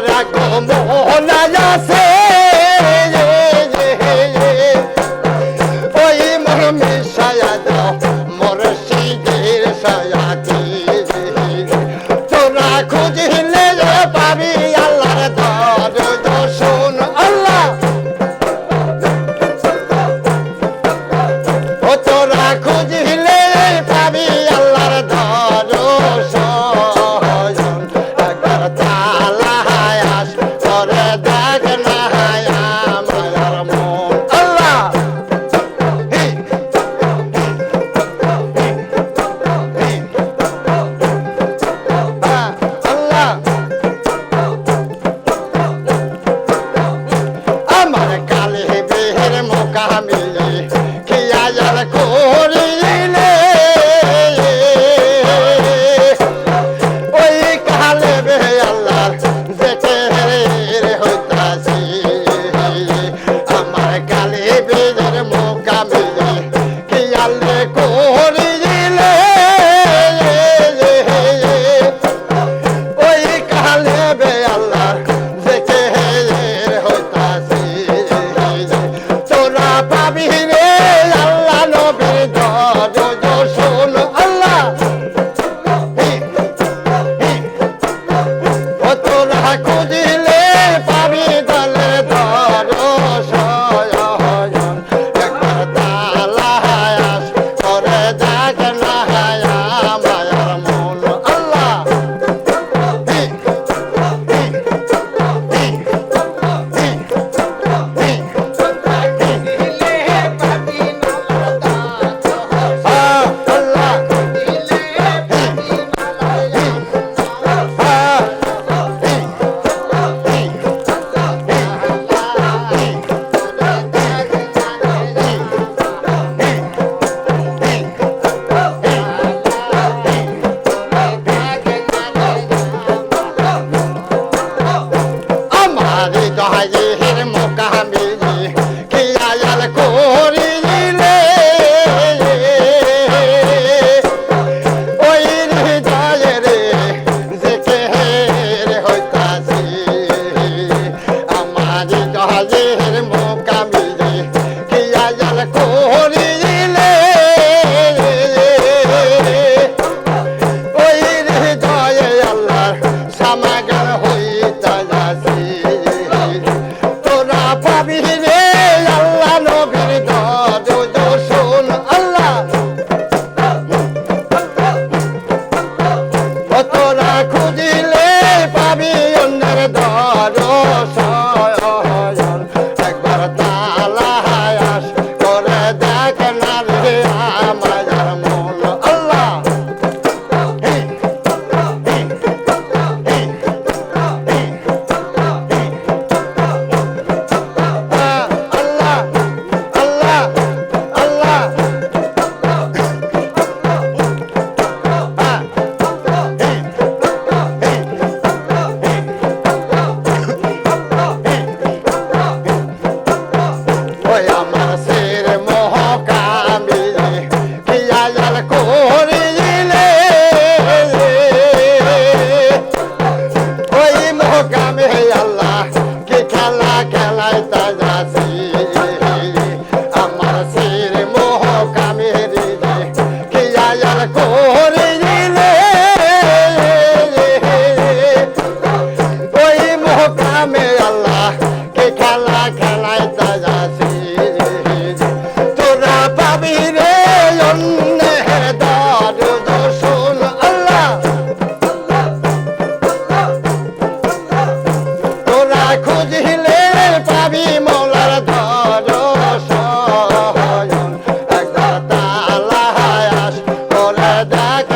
তারা গমনা আছে ওই মরমি সায়া দাও মর সিগের সায়া kore পায়ে হের মোকাবিল খেলায় তাজাসি তোরা খুঁজলে পাবি মৌলার ধর সয়ন একদা তালা হায়াস তোরা দেখ